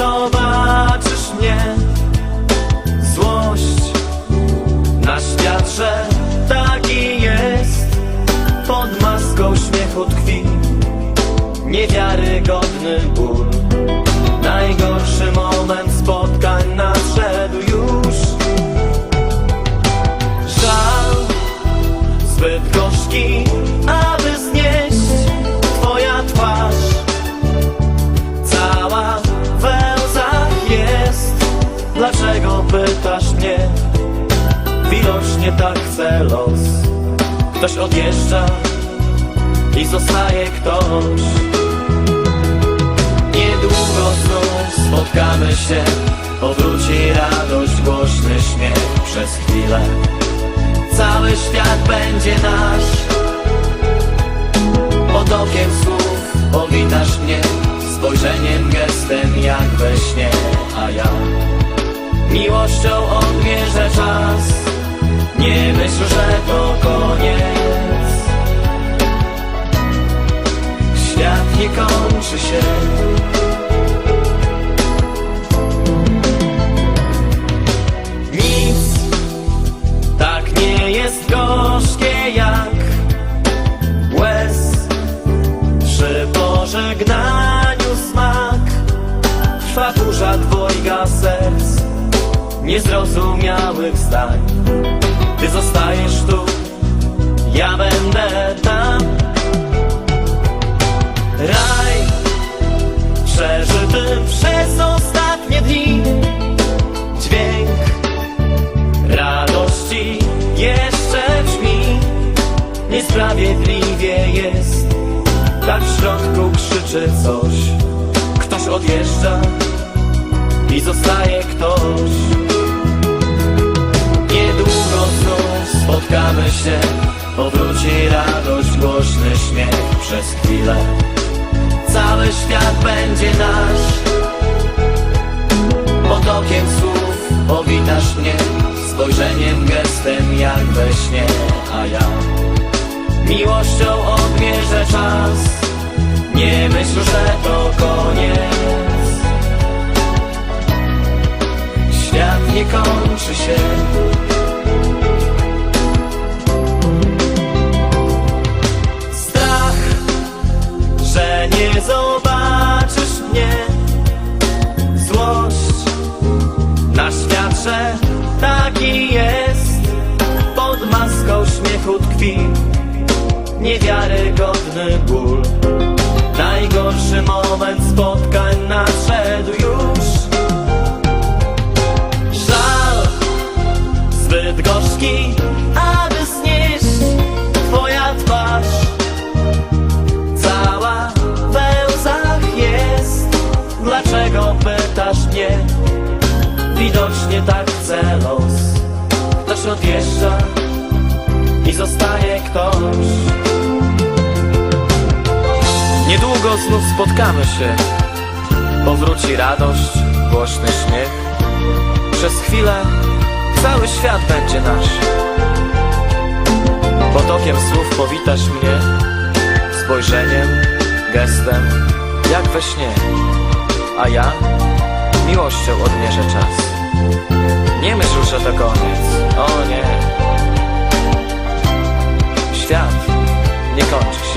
zobaczysz mnie. Złość na świat, że taki jest. Pod maską śmiechu tkwi niewiarygodny ból. Najgorszy moment spotkań nadszedł już. Żal zbyt gorzki, Dlaczego pytasz mnie? Widocznie tak chce los. Ktoś odjeżdża i zostaje ktoś. Niedługo znów spotkamy się. Powróci radość, głośny śmiech przez chwilę. Cały świat będzie nasz. Pod okiem słów powitasz mnie. Spojrzeniem, gestem jak we śnie. A ja miłością odmierzę czas. Nie myśl, że to koniec. Świat nie kończy się. Nic tak nie jest gorzkie jak łez Przy pożegnaniu smak. Trwa burza dwojga serc Niezrozumiałych zdań. Ty zostajesz tu, ja będę tam. Raj przeżyty przez ostatnie dni. Dźwięk radości jeszcze brzmi. Niesprawiedliwie jest. Tak w środku krzyczy coś. Ktoś odjeżdża i zostaje ktoś spotkamy się Powróci radość, głośny śmiech przez chwilę. Cały świat będzie nasz. Pod okiem słów powitasz mnie Spojrzeniem, gestem jak we śnie. A ja miłością odmierzę czas. Nie myśl, że to koniec. Świat nie kończy się nie zobaczysz mnie. Złość na świat, taki jest. Pod maską śmiechu tkwi Niewiarygodny ból. Najgorszy moment spotkań nadszedł Dlaczego pytasz mnie? Widocznie tak chce los Ktoś odjeżdża i zostaje ktoś. Niedługo znów spotkamy się. Powróci radość, głośny śmiech. Przez chwilę cały świat będzie nasz. Pod okiem słów powitasz mnie. Spojrzeniem, gestem, jak we śnie a ja miłością odmierzę czas. Nie myśl, że to koniec, o nie. Świat nie kończy